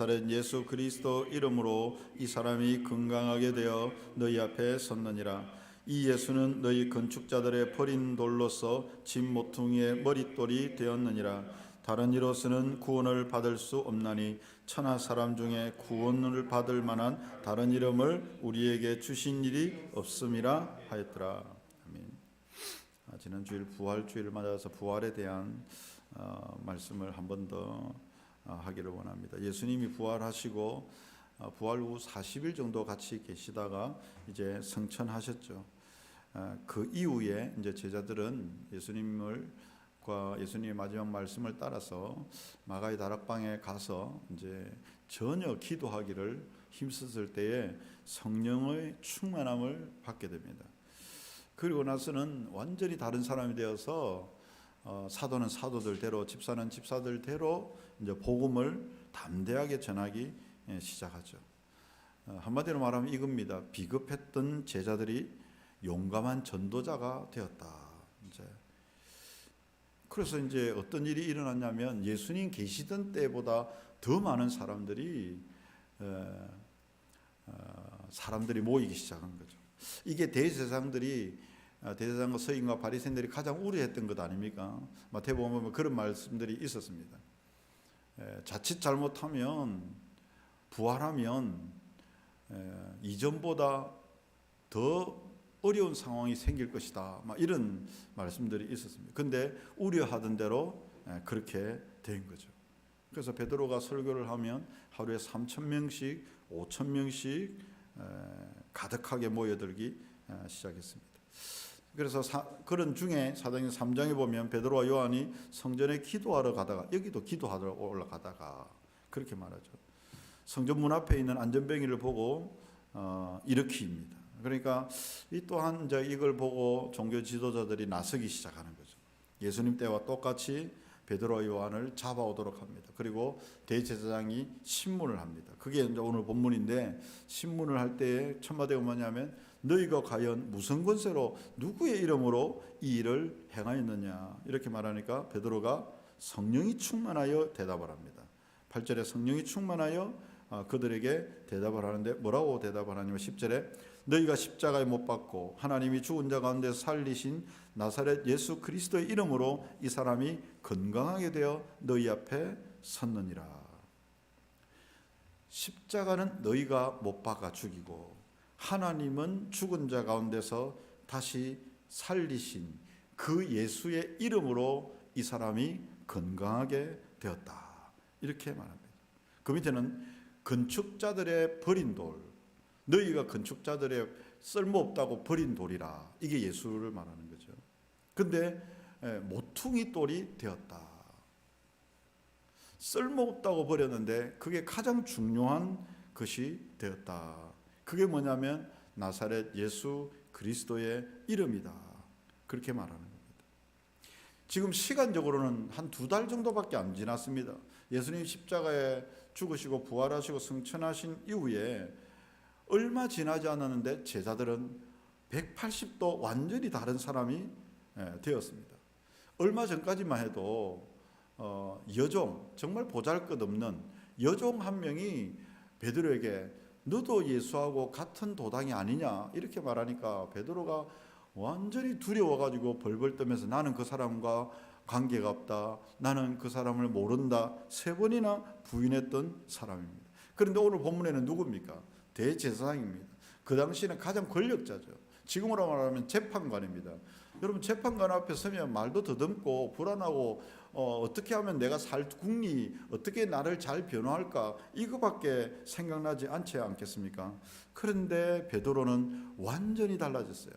나사렛 예수 그리스도 이름으로 이 사람이 건강하게 되어 너희 앞에 섰느니라. 이 예수는 너희 건축자들의 버린 돌로서 집 모퉁이의 머릿돌이 되었느니라. 다른 이로서는 구원을 받을 수 없나니 천하 사람 중에 구원을 받을 만한 다른 이름을 우리에게 주신 일이 없음이라 하였더라. 아멘. 아, 지난 주일 부활 주일을 맞아서 부활에 대한 어, 말씀을 한 번더 어, 하기를 원합니다. 예수님이 부활하시고 어, 부활 후 40일 정도 같이 계시다가 이제 성천하셨죠. 어, 그 이후에 이제 제자들은 예수님을 과 예수님의 마지막 말씀을 따라서 마가의 다락방에 가서 이제 전혀 기도하기를 힘썼을 때에 성령의 충만함을 받게 됩니다. 그리고 나서는 완전히 다른 사람이 되어서 어, 사도는 사도들대로 집사는 집사들대로 이제 복음을 담대하게 전하기 예, 시작하죠. 어, 한마디로 말하면 이겁니다. 비급했던 제자들이 용감한 전도자가 되었다. 이제 그래서 이제 어떤 일이 일어났냐면 예수님 계시던 때보다 더 많은 사람들이 에, 어, 사람들이 모이기 시작한 거죠. 이게 대제사장들이 아, 대제사장과 서인과 바리새인들이 가장 우려했던 것 아닙니까? 마태복음 보면 그런 말씀들이 있었습니다. 에, 자칫 잘못하면 부활하면 에, 이전보다 더 어려운 상황이 생길 것이다. 막 이런 말씀들이 있었습니다. 근데 우려하던 대로 에, 그렇게 된 거죠. 그래서 베드로가 설교를 하면 하루에 3천 명씩, 5천 명씩 에, 가득하게 모여들기 에, 시작했습니다. 그래서 사, 그런 중에 사도행전 3장에 보면 베드로와 요한이 성전에 기도하러 가다가 여기도 기도하러 올라가다가 그렇게 말하죠. 성전 문 앞에 있는 안전뱅이를 보고 어, 일으킵니다. 그러니까 이 또한 이제 이걸 보고 종교 지도자들이 나서기 시작하는 거죠. 예수님 때와 똑같이 베드로와 요한을 잡아오도록 합니다. 그리고 대제사장이 신문을 합니다. 그게 이제 오늘 본문인데 신문을 할 때에 첫마디가 뭐냐면 너희가 과연 무슨 권세로 누구의 이름으로 이 일을 행하였느냐 이렇게 말하니까 베드로가 성령이 충만하여 대답을 합니다. 8절에 성령이 충만하여 아, 그들에게 대답을 하는데 뭐라고 대답을 하냐면 10절에 너희가 십자가에 못 박고 하나님이 죽은 자 가운데 살리신 나사렛 예수 그리스도의 이름으로 이 사람이 건강하게 되어 너희 앞에 섰느니라. 십자가는 너희가 못 박아 죽이고 하나님은 죽은 자 가운데서 다시 살리신 그 예수의 이름으로 이 사람이 건강하게 되었다. 이렇게 말합니다. 그 밑에는 건축자들의 버린 돌, 너희가 건축자들의 쓸모없다고 버린 돌이라. 이게 예수를 말하는 거죠. 근데 예, 모퉁이 돌이 되었다. 쓸모없다고 버렸는데 그게 가장 중요한 것이 되었다. 그게 뭐냐면 나사렛 예수 그리스도의 이름이다. 그렇게 말하는 겁니다. 지금 시간적으로는 한 두 달 정도밖에 안 지났습니다. 예수님 십자가에 죽으시고 부활하시고 승천하신 이후에 얼마 지나지 않았는데 제자들은 180도 완전히 다른 사람이 예, 되었습니다. 얼마 전까지만 해도 어, 여종 정말 보잘것없는 여종 한 명이 베드로에게 너도 예수하고 같은 도당이 아니냐 이렇게 말하니까 베드로가 완전히 두려워가지고 벌벌 떠면서 나는 그 사람과 관계가 없다. 나는 그 사람을 모른다. 세 번이나 부인했던 사람입니다. 그런데 오늘 본문에는 누굽니까? 대제사장입니다. 그 당시에는 가장 권력자죠. 지금으로 말하면 재판관입니다. 여러분 재판관 앞에 서면 말도 더듬고 불안하고 어, 떻게 하면 내가 살 국리 어떻게 나를 잘 변호할까 이거밖에 생각나지 않지 않겠습니까? 그런데 베드로는 완전히 달라졌어요.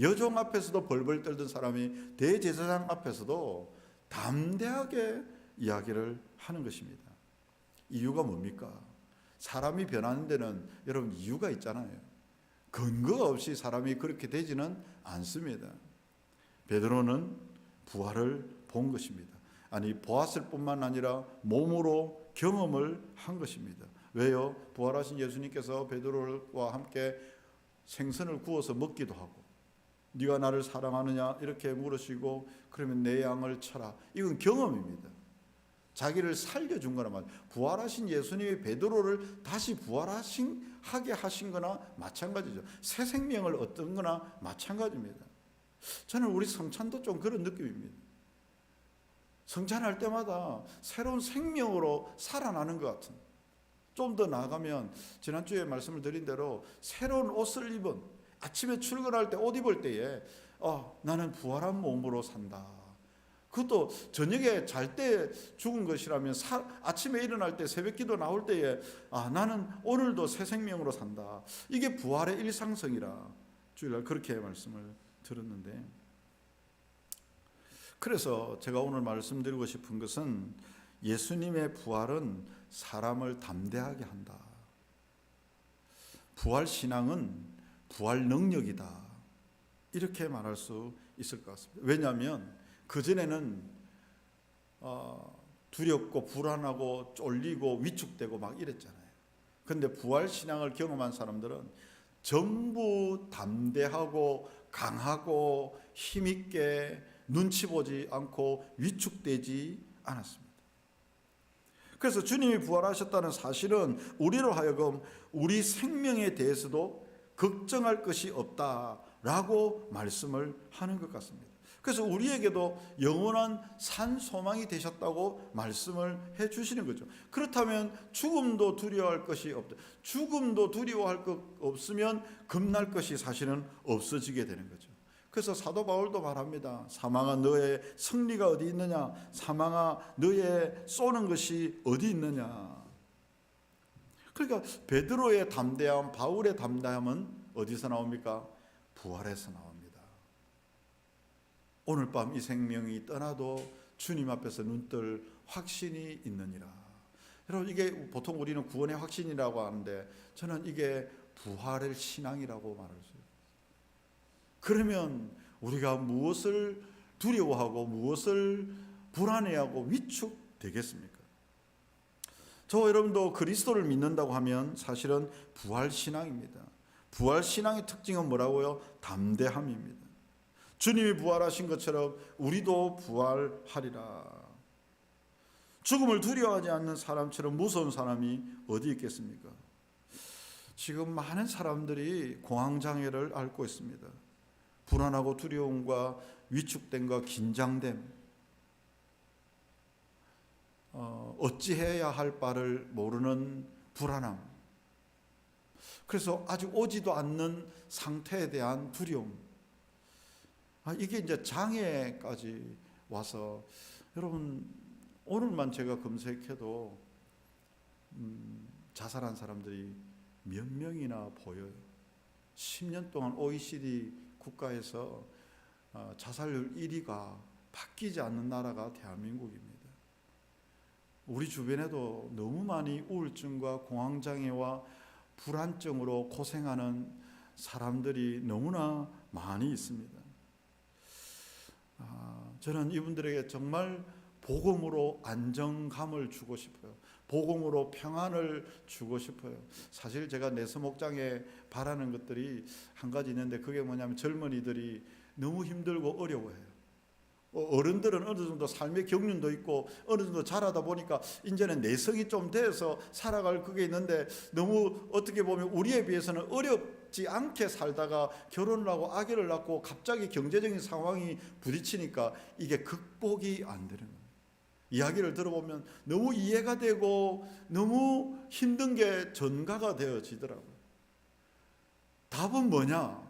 여종 앞에서도 벌벌 떨던 사람이 대제사장 앞에서도 담대하게 이야기를 하는 것입니다. 이유가 뭡니까? 사람이 변하는 데는 여러분 이유가 있잖아요. 근거가 없이 사람이 그렇게 되지는 않습니다. 베드로는 부활을 본 것입니다. 아니 보았을 뿐만 아니라 몸으로 경험을 한 것입니다. 왜요? 부활하신 예수님께서 베드로와 함께 생선을 구워서 먹기도 하고 네가 나를 사랑하느냐 이렇게 물으시고 그러면 내 양을 쳐라. 이건 경험입니다. 자기를 살려준 거란 말이에요. 부활하신 예수님이 베드로를 다시 부활하신 하게 하신 거나 마찬가지죠. 새 생명을 얻던 거나 마찬가지입니다. 저는 우리 성찬도 좀 그런 느낌입니다. 성찬할 때마다 새로운 생명으로 살아나는 것 같은. 좀 더 나아가면 지난주에 말씀을 드린 대로 새로운 옷을 입은 아침에 출근할 때 옷 입을 때에 어, 나는 부활한 몸으로 산다. 그것도 저녁에 잘 때 죽은 것이라면 사, 아침에 일어날 때 새벽 기도 나올 때에 아 나는 오늘도 새 생명으로 산다. 이게 부활의 일상성이라 주일날 그렇게 말씀을 들었는데 그래서 제가 오늘 말씀드리고 싶은 것은 예수님의 부활은 사람을 담대하게 한다. 부활 신앙은 부활 능력이다. 이렇게 말할 수 있을 것 같습니다. 왜냐하면 그 전에는 어, 두렵고 불안하고 쫄리고 위축되고 막 이랬잖아요. 근데 부활 신앙을 경험한 사람들은 전부 담대하고 강하고 힘있게 눈치 보지 않고 위축되지 않았습니다. 그래서 주님이 부활하셨다는 사실은 우리로 하여금 우리 생명에 대해서도 걱정할 것이 없다라고 말씀을 하는 것 같습니다. 그래서 우리에게도 영원한 산 소망이 되셨다고 말씀을 해 주시는 거죠. 그렇다면 죽음도 두려워할 것이 없다. 죽음도 두려워할 것 없으면 겁날 것이 사실은 없어지게 되는 거죠. 그래서 사도 바울도 말합니다. 사망아 너의 승리가 어디 있느냐? 사망아 너의 쏘는 것이 어디 있느냐? 그러니까 베드로의 담대함, 바울의 담대함은 어디서 나옵니까? 부활에서 나옵니다. 오늘 밤 이 생명이 떠나도 주님 앞에서 눈뜰 확신이 있느니라. 여러분 이게 보통 우리는 구원의 확신이라고 하는데 저는 이게 부활의 신앙이라고 말할 수 있어요. 그러면 우리가 무엇을 두려워하고 무엇을 불안해하고 위축되겠습니까? 저 여러분도 그리스도를 믿는다고 하면 사실은 부활 신앙입니다. 부활 신앙의 특징은 뭐라고요? 담대함입니다. 주님이 부활하신 것처럼 우리도 부활하리라. 죽음을 두려워하지 않는 사람처럼 무서운 사람이 어디 있겠습니까? 지금 많은 사람들이 공황장애를 앓고 있습니다. 불안하고 두려움과 위축됨과 긴장됨, 어, 어찌해야 할 바를 모르는 불안함. 그래서 아직 오지도 않는 상태에 대한 두려움. 아, 이게 이제 장애까지 와서 여러분 오늘만 제가 검색해도 음, 자살한 사람들이 몇 명이나 보여요. 10년 동안 OECD 국가에서 어, 자살률 1위가 바뀌지 않는 나라가 대한민국입니다. 우리 주변에도 너무 많이 우울증과 공황장애와 불안증으로 고생하는 사람들이 너무나 많이 있습니다. 아, 저는 이분들에게 정말 복음으로 안정감을 주고 싶어요. 복음으로 평안을 주고 싶어요. 사실 제가 내서 목장에 바라는 것들이 한 가지 있는데 그게 뭐냐면 젊은이들이 너무 힘들고 어려워해요. 어, 어른들은 어느 정도 삶의 경륜도 있고 어느 정도 자라다 보니까 이제는 내성이 좀 돼서 살아갈 그게 있는데 너무 어떻게 보면 우리에 비해서는 어렵지 않게 살다가 결혼을 하고 아기를 낳고 갑자기 경제적인 상황이 부딪히니까 이게 극복이 안 되는 거예요. 이야기를 들어보면 너무 이해가 되고 너무 힘든 게 전가가 되어지더라고요. 답은 뭐냐?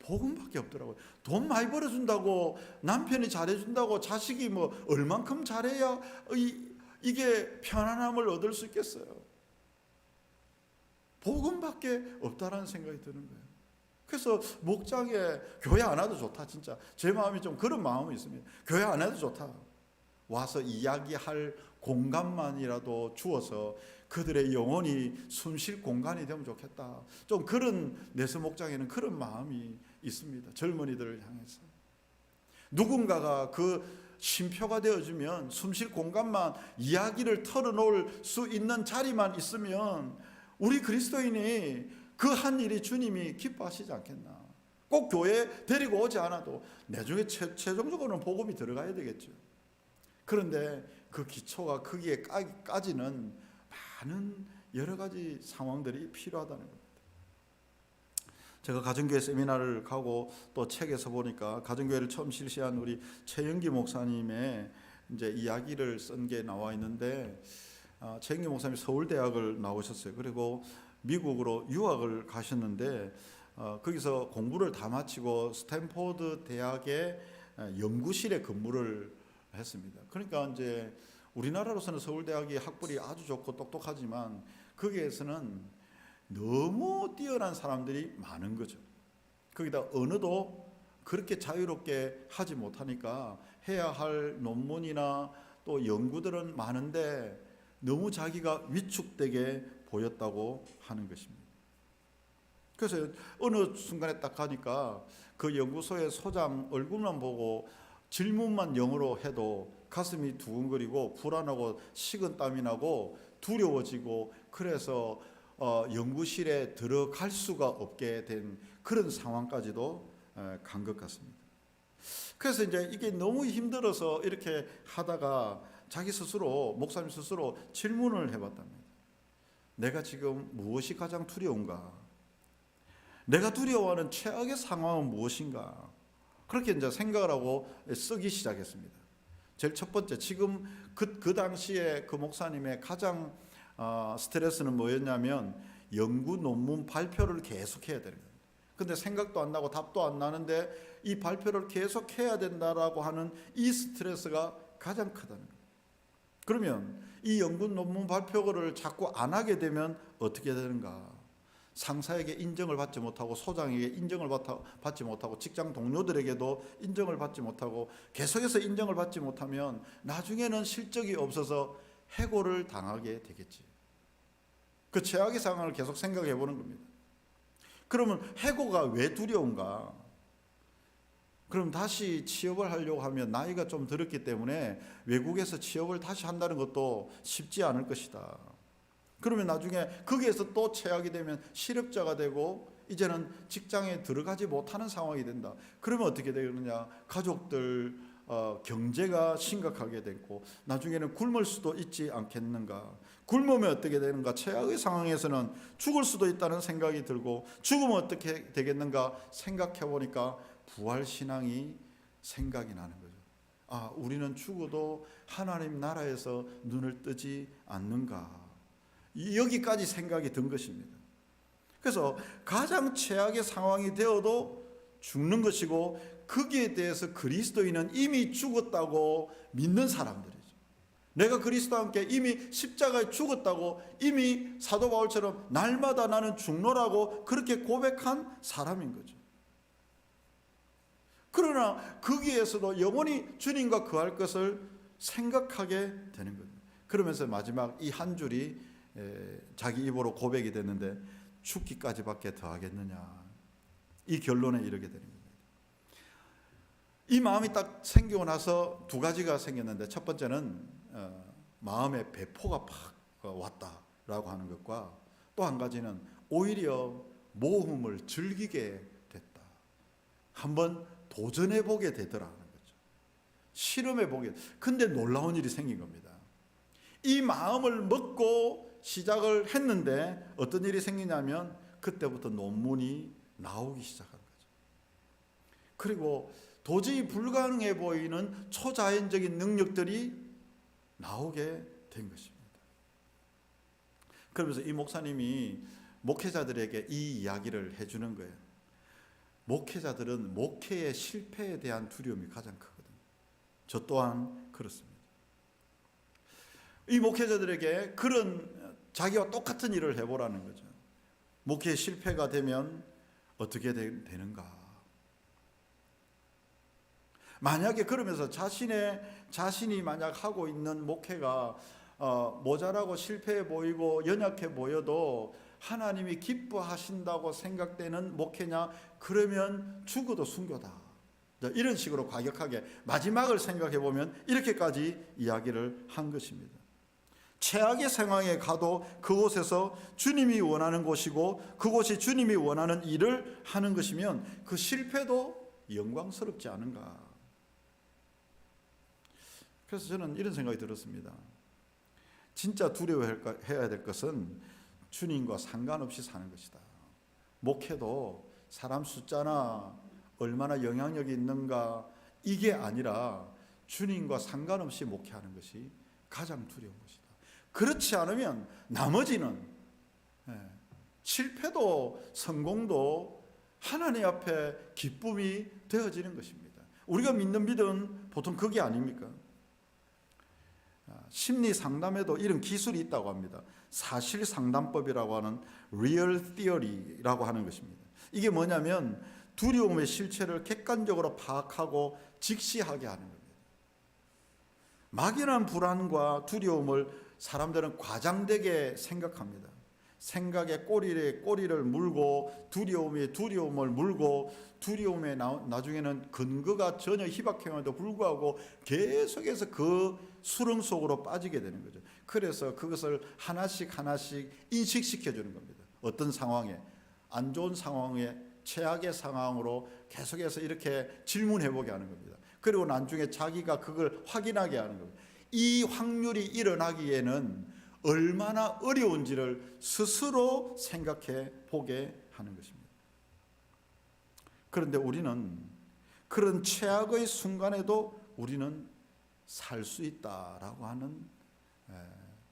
복음밖에 없더라고요. 돈 많이 벌어준다고 남편이 잘해준다고 자식이 뭐 얼만큼 잘해야 이, 이게 편안함을 얻을 수 있겠어요. 복음밖에 없다라는 생각이 드는 거예요. 그래서 목장에 교회 안 와도 좋다 진짜 제 마음이 좀 그런 마음이 있습니다. 교회 안 와도 좋다. 와서 이야기할 공간만이라도 주어서 그들의 영혼이 숨 쉴 공간이 되면 좋겠다. 좀 그런 내서 목장에는 그런 마음이 있습니다. 젊은이들을 향해서. 누군가가 그 쉼표가 되어주면 숨 쉴 공간만 이야기를 털어놓을 수 있는 자리만 있으면 우리 그리스도인이 그 한 일이 주님이 기뻐하시지 않겠나. 꼭 교회 데리고 오지 않아도 나중에 최, 최종적으로는 복음이 들어가야 되겠죠. 그런데 그 기초가 거기에 까- 까지는 많은 여러 가지 상황들이 필요하다는 겁니다. 제가 가정교회 세미나를 가고 또 책에서 보니까 가정교회를 처음 실시한 우리 최영기 목사님의 이제 이야기를 쓴 게 나와 있는데 아, 최영기 목사님 서울대학을 나오셨어요. 그리고 미국으로 유학을 가셨는데 어, 거기서 공부를 다 마치고 스탠포드 대학의 어, 연구실에 근무를 했습니다. 그러니까 이제 우리나라로서는 서울대학이 학벌이 아주 좋고 똑똑하지만 거기에서는 너무 뛰어난 사람들이 많은 거죠. 거기다 언어도 그렇게 자유롭게 하지 못하니까 해야 할 논문이나 또 연구들은 많은데 너무 자기가 위축되게 보였다고 하는 것입니다. 그래서 어느 순간에 딱 가니까 그 연구소의 소장 얼굴만 보고 질문만 영어로 해도 가슴이 두근거리고 불안하고 식은 땀이 나고 두려워지고 그래서 어, 연구실에 들어갈 수가 없게 된 그런 상황까지도 간 것 같습니다. 그래서 이제 이게 너무 힘들어서 이렇게 하다가 자기 스스로 목사님 스스로 질문을 해봤답니다. 내가 지금 무엇이 가장 두려운가? 내가 두려워하는 최악의 상황은 무엇인가? 그렇게 이제 생각을 하고 쓰기 시작했습니다. 제일 첫 번째, 지금 그, 그 당시에 그 목사님의 가장 어, 스트레스는 뭐였냐면 연구 논문 발표를 계속 해야 되는 거예요. 근데 생각도 안 나고 답도 안 나는데 이 발표를 계속 해야 된다라고 하는 이 스트레스가 가장 크다는 거예요. 그러면 이 연구 논문 발표를 자꾸 안 하게 되면 어떻게 되는가? 상사에게 인정을 받지 못하고 소장에게 인정을 받지 못하고 직장 동료들에게도 인정을 받지 못하고 계속해서 인정을 받지 못하면 나중에는 실적이 없어서 해고를 당하게 되겠지. 그 최악의 상황을 계속 생각해 보는 겁니다. 그러면 해고가 왜 두려운가? 그럼 다시 취업을 하려고 하면 나이가 좀 들었기 때문에 외국에서 취업을 다시 한다는 것도 쉽지 않을 것이다. 그러면 나중에 거기에서 또 최악이 되면 실업자가 되고 이제는 직장에 들어가지 못하는 상황이 된다. 그러면 어떻게 되느냐? 가족들 어, 경제가 심각하게 됐고 나중에는 굶을 수도 있지 않겠는가? 굶으면 어떻게 되는가? 최악의 상황에서는 죽을 수도 있다는 생각이 들고 죽으면 어떻게 되겠는가 생각해 보니까 부활 신앙이 생각이 나는 거죠. 아, 우리는 죽어도 하나님 나라에서 눈을 뜨지 않는가? 여기까지 생각이 든 것입니다. 그래서 가장 최악의 상황이 되어도 죽는 것이고 거기에 대해서 그리스도인은 이미 죽었다고 믿는 사람들이죠. 내가 그리스도와 함께 이미 십자가에 죽었다고 이미 사도 바울처럼 날마다 나는 죽노라고 그렇게 고백한 사람인 거죠. 그러나 거기에서도 영원히 주님과 거할 것을 생각하게 되는 겁니다. 그러면서 마지막 이 한 줄이 자기 입으로 고백이 됐는데 죽기까지밖에 더 하겠느냐. 이 결론에 이르게 되는 겁니다. 이 마음이 딱 생기고 나서 두 가지가 생겼는데 첫 번째는 어, 마음의 배포가 팍 왔다라고 하는 것과 또 한 가지는 오히려 모험을 즐기게 됐다. 한번 도전해 보게 되더라는 거죠. 실험해 보게. 근데 놀라운 일이 생긴 겁니다. 이 마음을 먹고 시작을 했는데 어떤 일이 생기냐면 그때부터 논문이 나오기 시작한 거죠. 그리고 도저히 불가능해 보이는 초자연적인 능력들이 나오게 된 것입니다. 그러면서 이 목사님이 목회자들에게 이 이야기를 해주는 거예요. 목회자들은 목회의 실패에 대한 두려움이 가장 크거든요. 저 또한 그렇습니다. 이 목회자들에게 그런 자기와 똑같은 일을 해보라는 거죠. 목회 실패가 되면 어떻게 되는가? 만약에 그러면서 자신의 자신이 만약 하고 있는 목회가 어, 모자라고 실패해 보이고 연약해 보여도 하나님이 기뻐하신다고 생각되는 목회냐? 그러면 죽어도 순교다. 이런 식으로 과격하게 마지막을 생각해 보면 이렇게까지 이야기를 한 것입니다. 최악의 상황에 가도 그곳에서 주님이 원하는 곳이고 그곳이 주님이 원하는 일을 하는 것이면 그 실패도 영광스럽지 않은가. 그래서 저는 이런 생각이 들었습니다. 진짜 두려워해야 될 것은 주님과 상관없이 사는 것이다. 목회도 사람 숫자나 얼마나 영향력이 있는가 이게 아니라 주님과 상관없이 목회하는 것이 가장 두려운 것이다. 그렇지 않으면 나머지는 예, 실패도 성공도 하나님 앞에 기쁨이 되어지는 것입니다. 우리가 믿는 믿음 보통 그게 아닙니까? 아, 심리 상담에도 이런 기술이 있다고 합니다. 사실 상담법이라고 하는 real theory라고 하는 것입니다. 이게 뭐냐면 두려움의 실체를 객관적으로 파악하고 직시하게 하는 겁니다. 막연한 불안과 두려움을 사람들은 과장되게 생각합니다. 생각에 꼬리에 꼬리를 물고 두려움에 두려움을 물고 두려움에 나, 나중에는 근거가 전혀 희박행에도 불구하고 계속해서 그 수렁 속으로 빠지게 되는 거죠. 그래서 그것을 하나씩 하나씩 인식시켜 주는 겁니다. 어떤 상황에 안 좋은 상황에 최악의 상황으로 계속해서 이렇게 질문해 보게 하는 겁니다. 그리고 나중에 자기가 그걸 확인하게 하는 겁니다. 이 확률이 일어나기에는 얼마나 어려운지를 스스로 생각해 보게 하는 것입니다. 그런데 우리는 그런 최악의 순간에도 우리는 살 수 있다라고 하는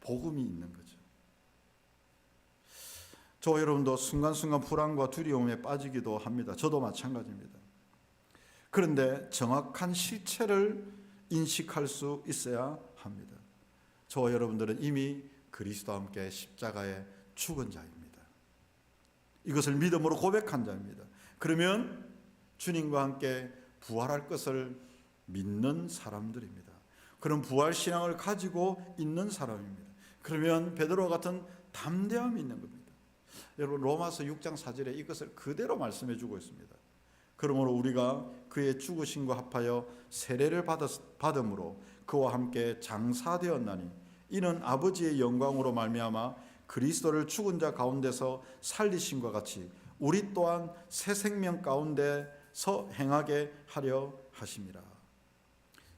복음이 있는 거죠. 저 여러분도 순간순간 불안과 두려움에 빠지기도 합니다. 저도 마찬가지입니다. 그런데 정확한 실체를 인식할 수 있어야 합니다. 저 여러분들은 이미 그리스도와 함께 십자가에 죽은 자입니다. 이것을 믿음으로 고백한 자입니다. 그러면 주님과 함께 부활할 것을 믿는 사람들입니다. 그런 부활 신앙을 가지고 있는 사람입니다. 그러면 베드로 같은 담대함이 있는 겁니다. 여러분 로마서 6장 4절에 이것을 그대로 말씀해 주고 있습니다. 그러므로 우리가 그의 죽으심과 합하여 세례를 받았, 받음으로 그와 함께 장사되었나니 이는 아버지의 영광으로 말미암아 그리스도를 죽은 자 가운데서 살리심과 같이 우리 또한 새 생명 가운데서 행하게 하려 하심이라.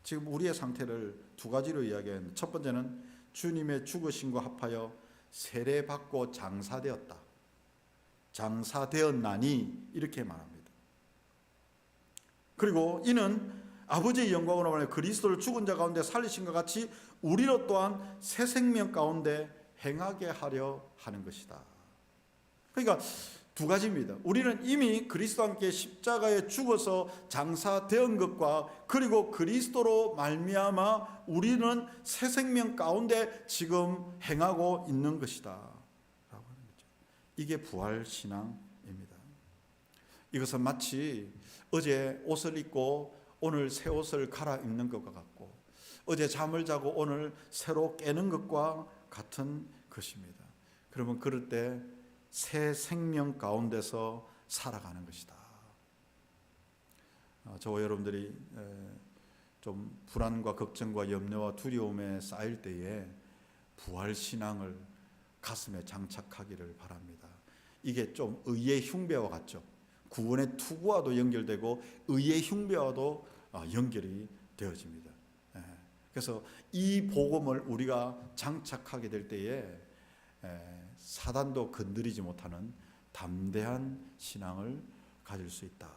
지금 우리의 상태를 두 가지로 이야기했는데 첫 번째는 주님의 죽으심과 합하여 세례 받고 장사되었다. 장사되었나니 이렇게 말합니다. 그리고 이는 아버지의 영광으로 말해 그리스도를 죽은 자 가운데 살리신 것 같이 우리로 또한 새 생명 가운데 행하게 하려 하는 것이다. 그러니까 두 가지입니다. 우리는 이미 그리스도와 함께 십자가에 죽어서 장사되은 것과 그리고 그리스도로 말미암아 우리는 새 생명 가운데 지금 행하고 있는 것이다. 이게 부활 신앙입니다. 이것은 마치 어제 옷을 입고 오늘 새 옷을 갈아입는 것과 같고 어제 잠을 자고 오늘 새로 깨는 것과 같은 것입니다. 그러면 그럴 때 새 생명 가운데서 살아가는 것이다. 어, 저와 여러분들이 좀 불안과 걱정과 염려와 두려움에 쌓일 때에 부활 신앙을 가슴에 장착하기를 바랍니다. 이게 좀 의의 흉배와 같죠. 구원의 투구와도 연결되고 의의 흉배와도 어, 연결이 되어집니다. 예. 그래서 이 복음을 우리가 장착하게 될 때에 사단도 건드리지 못하는 담대한 신앙을 가질 수 있다.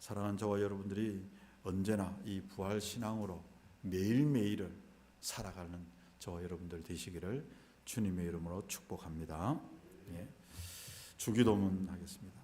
사랑하는 저와 여러분들이 언제나 이 부활 신앙으로 매일매일을 살아가는 저와 여러분들 되시기를 주님의 이름으로 축복합니다. 예. 주기도문 하겠습니다.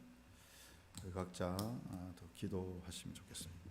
각자 더 기도하시면 좋겠습니다.